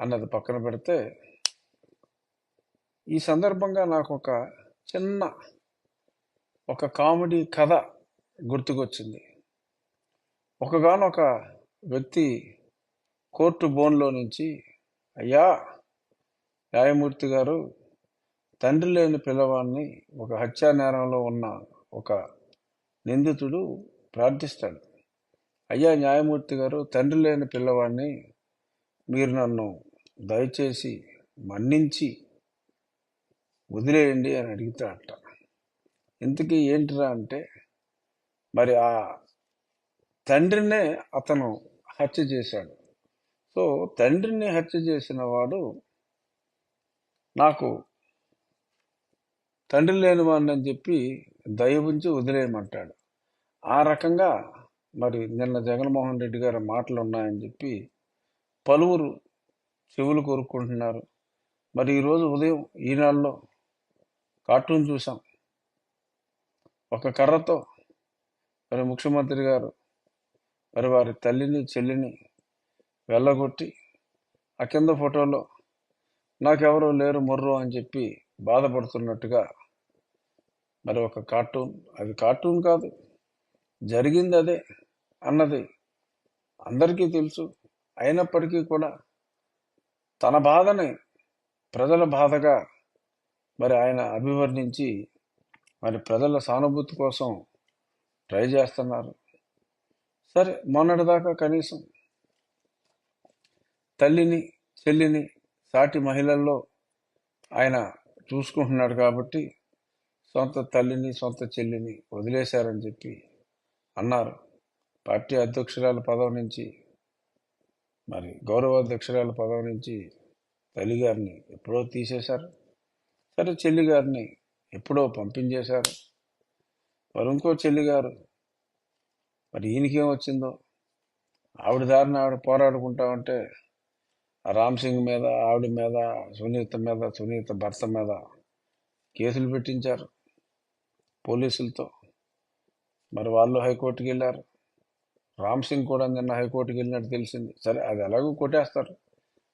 అన్నది పక్కన పెడితే ఈ సందర్భంగా నాకు ఒక చిన్న ఒక కామెడీ కథ గుర్తుకొచ్చింది. ఒకగానొక వ్యక్తి కోర్టు బోన్లో నుంచి అయ్యా న్యాయమూర్తి గారు తండ్రి లేని పిల్లవాడిని ఒక హత్యా నేరంలో ఉన్న ఒక నిందితుడు ప్రార్థిస్తాడు. అయ్యా న్యాయమూర్తి గారు తండ్రి లేని పిల్లవాడిని మీరు నన్ను దయచేసి మన్నించి వదిలేయండి అని అడుగుతాడట ఇంతకీ ఏంటిరా అంటే మరి ఆ తండ్రినే అతను హత్య చేశాడు. సో తండ్రిని హత్య చేసిన వాడు నాకు తండ్రి లేని వాడిని అని చెప్పి దయ ఉంచి వదిలేయమంటాడు. ఆ రకంగా మరి నిన్న జగన్మోహన్ రెడ్డి గారి మాటలు ఉన్నాయని చెప్పి పలువురు చెవులు కోరుకుంటున్నారు. మరి ఈరోజు ఉదయం ఈనాడులో కార్టూన్ చూసాం ఒక కర్రతో మరి ముఖ్యమంత్రి గారు మరి వారి తల్లిని చెల్లిని వెళ్ళగొట్టి ఆ కింద ఫోటోలో నాకెవరూ లేరు మొర్రు అని చెప్పి బాధపడుతున్నట్టుగా మరి ఒక కార్టూన్ అది కార్టూన్ కాదు జరిగింది అదే అన్నది అందరికీ తెలుసు. అయినప్పటికీ కూడా తన బాధని ప్రజల బాధగా మరి ఆయన అభివర్ణించి మరి ప్రజల సానుభూతి కోసం ట్రై చేస్తున్నారు. సరే మొన్నటిదాకా కనీసం తల్లిని చెల్లిని సాటి మహిళల్లో ఆయన చూసుకుంటున్నాడు కాబట్టి సొంత తల్లిని సొంత చెల్లిని వదిలేశారని చెప్పి అన్నారు. పార్టీ అధ్యక్షురాల పదవి నుంచి మరి గౌరవాధ్యక్షురాల పదవి నుంచి తల్లి గారిని ఎప్పుడో తీసేశారు. సరే చెల్లి గారిని ఎప్పుడో పంపించేశారు. మరి ఇంకో చెల్లిగారు మరి ఈయనకేం వచ్చిందో? ఆవిడ దారిని ఆవిడ పోరాడుకుంటా ఉంటే రామ్ సింగ్ మీద ఆవిడ మీద సునీత మీద సునీత భర్త మీద కేసులు పెట్టించారు పోలీసులతో. మరి వాళ్ళు హైకోర్టుకి వెళ్ళారు రామ్ సింగ్ కూడా నిన్న హైకోర్టుకి వెళ్ళినట్టు తెలిసింది. సరే అది ఎలాగో కొట్టేస్తారు.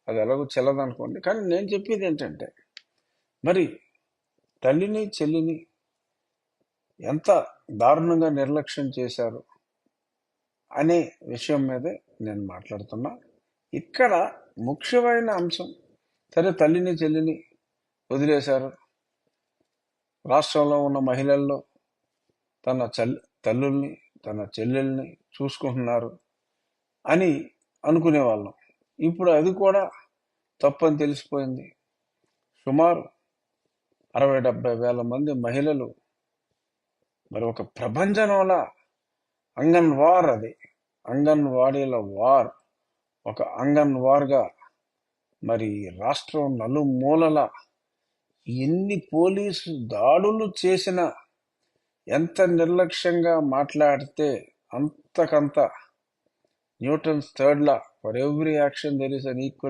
అది ఎలాగో చెల్లదు అనుకోండి కానీ నేను చెప్పేది ఏంటంటే మరి తల్లిని చెల్లిని ఎంత దారుణంగా నిర్లక్ష్యం చేశారు అనే విషయం మీదే నేను మాట్లాడుతున్నా. ఇక్కడ ముఖ్యమైన అంశం సరే తల్లిని చెల్లిని వదిలేశారు. రాష్ట్రంలో ఉన్న మహిళల్లో తన చల్ తల్లుల్ని తన చెల్లెల్ని చూసుకుంటున్నారు అని అనుకునేవాళ్ళం. ఇప్పుడు అది కూడా తప్పని తెలిసిపోయింది. సుమారు అరవై డెబ్బై వేల మంది మహిళలు మరి ఒక ప్రపంచంలో అంగన్ వార్ అది. అంగన్వాడీల వార్ ఒక అంగన్ వార్గా మరి రాష్ట్రం నలుమూలల ఎన్ని పోలీసు దాడులు చేసినా ఎంత నిర్లక్ష్యంగా మాట్లాడితే అంతకంత Newton's third law for every action there is an equal